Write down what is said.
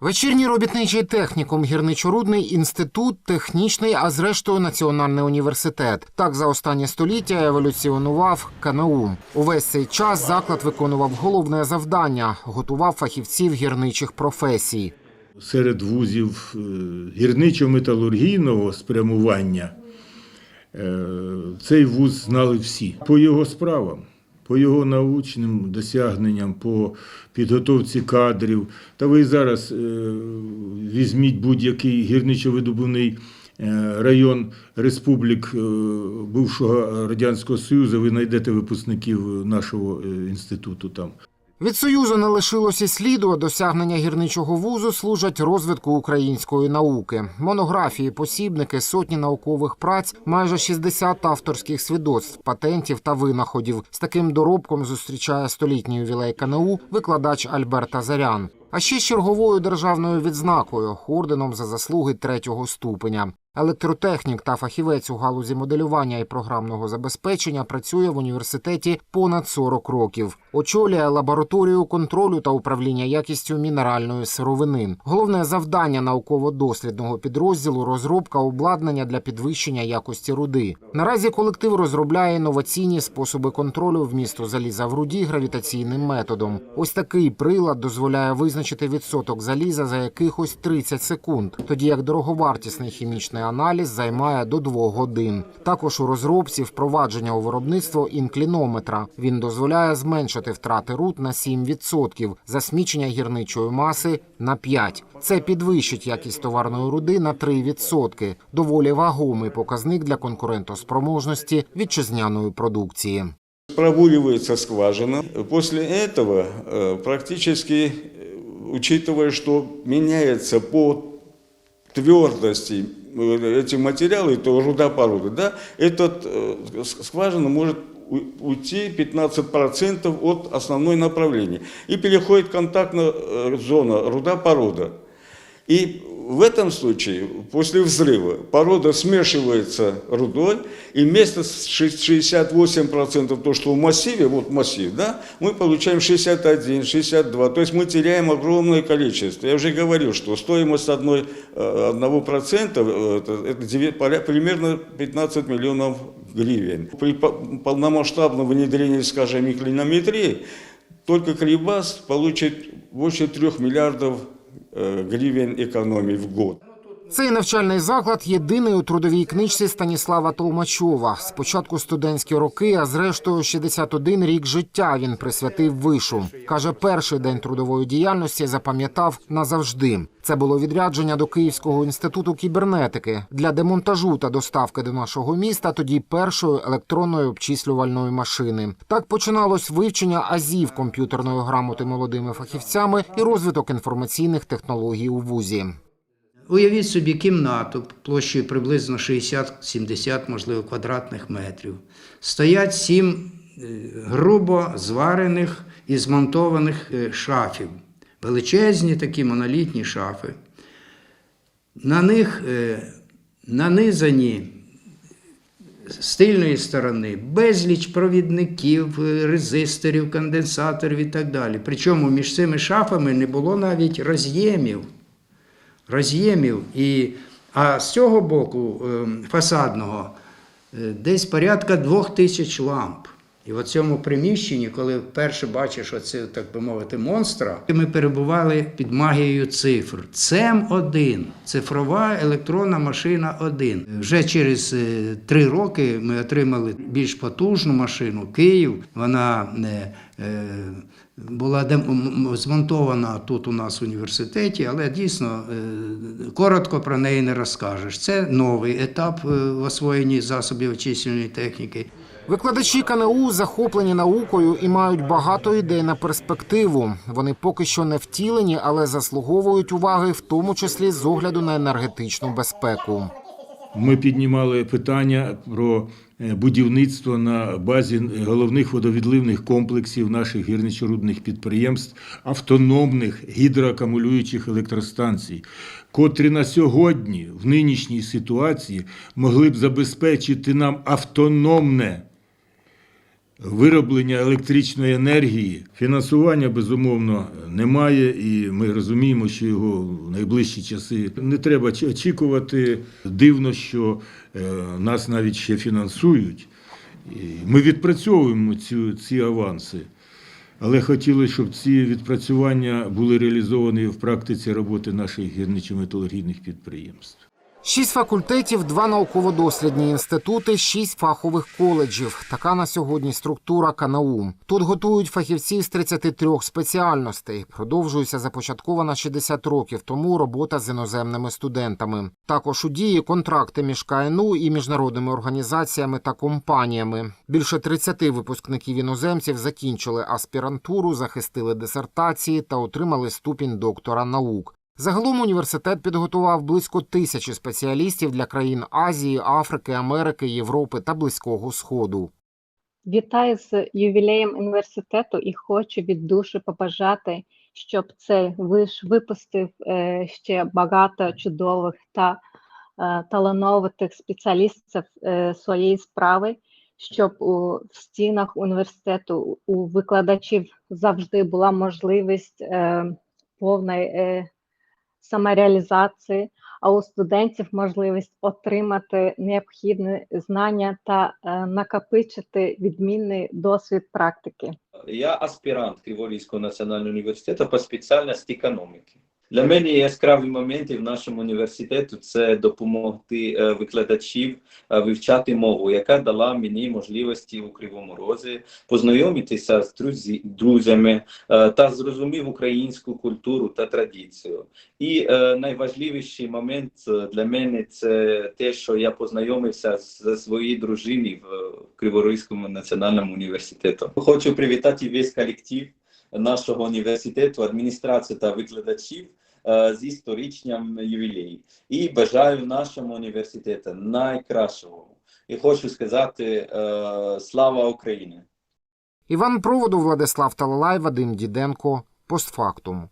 Вечірній робітничий технікум, гірничорудний інститут, технічний, а зрештою національний університет. Так за останнє століття еволюціонував КНУ. Увесь цей час заклад виконував головне завдання готував фахівців гірничих професій. серед вузів е, гірничо-металургійного спрямування е, цей вуз знали всі по його справам, по його научним досягненням, по підготовці кадрів. Та ви зараз е, візьміть будь-який гірничо-видобувний е, район республік е, бувшого Радянського Союзу, ви знайдете випускників нашого інституту там. Від союзу не лишилось і сліду. а Досягнення гірничого вузу служать розвитку української науки. Монографії, посібники, сотні наукових праць, майже 60 авторських свідоцтв, патентів та винаходів. З таким доробком зустрічає столітній ювілей КНУ викладач Альберт Азарян. А ще черговою державною відзнакою орденом за заслуги третього ступеня. Електротехнік та фахівець у галузі моделювання і програмного забезпечення працює в університеті понад 40 років. Очолює лабораторію контролю та управління якістю мінеральної сировини. Головне завдання науково-дослідного підрозділу розробка обладнання для підвищення якості руди. Наразі колектив розробляє інноваційні способи контролю вмісту заліза в руді гравітаційним методом. Ось такий прилад дозволяє визначити відсоток заліза за якихось 30 секунд, тоді як дороговартісний хімічний аналіз займає до 2 годин. Також у розробці впровадження у виробництво інклінометра. Він дозволяє зменшити втрати руд на 7%, засмічення гірничої маси на 5%. Це підвищить якість товарної руди на 3%. Доволі вагомий показник для конкурентоспроможності вітчизняної продукції. Пробуривается скважина. После этого э, практически, э, учитывая, что меняется по твердости э, эти материалы, то руда породы, да, этот э, с- скважина может у- уйти 15% от основной направления. И переходит контактная э, зона руда-порода. И в этом случае, после взрыва, порода смешивается рудой, и вместо с- шесть- 68% то, что в массиве, вот массив, да, мы получаем 61, 62, то есть мы теряем огромное количество. Я уже говорил, что стоимость одной, э, одного процента, э, это, это девя- поря- примерно 15 миллионов гривен. При по- полномасштабном внедрении, скажем, клинометрии, только Крибас получит больше 3 миллиардов э, гривен экономии в год. Цей навчальний заклад єдиний у трудовій книжці Станіслава Толмачова. Спочатку студентські роки, а зрештою 61 рік життя він присвятив вишу. Каже, перший день трудової діяльності запам'ятав назавжди. Це було відрядження до Київського інституту кібернетики для демонтажу та доставки до нашого міста тоді першої електронної обчислювальної машини. Так починалось вивчення азів комп'ютерної грамоти молодими фахівцями і розвиток інформаційних технологій у вузі. Уявіть собі кімнату площею приблизно 60-70, можливо, квадратних метрів. Стоять сім е, грубо зварених і змонтованих е, шафів. Величезні такі монолітні шафи. На них е, нанизані з тильної сторони безліч провідників, резисторів, конденсаторів і так далі. Причому між цими шафами не було навіть роз'ємів роз'ємів. І, а з цього боку е, фасадного е, десь порядка двох тисяч ламп. І в цьому приміщенні, коли вперше бачиш оце, так би мовити, монстра, ми перебували під магією цифр. цем 1 цифрова електронна машина 1. Вже через е, три роки ми отримали більш потужну машину Київ. Вона е, е, була змонтована тут у нас в університеті, але дійсно е, коротко про неї не розкажеш. Це новий етап в освоєнні засобів очисної техніки. Викладачі КНУ захоплені наукою і мають багато ідей на перспективу. Вони поки що не втілені, але заслуговують уваги, в тому числі з огляду на енергетичну безпеку. Ми піднімали питання про е, будівництво на базі головних водовідливних комплексів наших гірничорудних підприємств автономних гідроакумулюючих електростанцій, котрі на сьогодні, в нинішній ситуації, могли б забезпечити нам автономне вироблення електричної енергії. Фінансування, безумовно, немає, і ми розуміємо, що його в найближчі часи не треба очікувати. Дивно, що е, нас навіть ще фінансують. Ми відпрацьовуємо ці, ці аванси. Але хотілося, щоб ці відпрацювання були реалізовані в практиці роботи наших гірничо-металургійних підприємств. Шість факультетів, два науково-дослідні інститути, шість фахових коледжів. Така на сьогодні структура КНАУ. Тут готують фахівців з 33 спеціальностей. Продовжується започаткована 60 років тому робота з іноземними студентами. Також у дії контракти між КНУ і міжнародними організаціями та компаніями. Більше 30 випускників іноземців закінчили аспірантуру, захистили дисертації та отримали ступінь доктора наук. Загалом університет підготував близько тисячі спеціалістів для країн Азії, Африки, Америки, Європи та Близького Сходу. Вітаю з ювілеєм університету і хочу від душі побажати, щоб цей виш випустив е, ще багато чудових та е, талановитих спеціалістів е, своєї справи, щоб у стінах університету у викладачів завжди була можливість повної самореалізації, а у студентів можливість отримати необхідні знання та е, накопичити відмінний досвід практики. Я аспірант Криворізького національного університету по спеціальності економіки. Для мене яскраві моменти в нашому університету це допомогти е, викладачів е, вивчати мову, яка дала мені можливості у Кривому Розі познайомитися з друзями е, та зрозумів українську культуру та традицію. І найважливіший момент для мене це те, що я познайомився зі своєю дружиною в Криворізькому національному університету. Хочу привітати весь колектив нашого університету, адміністрацію та викладачів е, з історичням ювілеєм. І бажаю нашому університету найкращого. І хочу сказати е, слава Україні! Іван Проводу, Владислав Талалай, Вадим Діденко. Постфактум.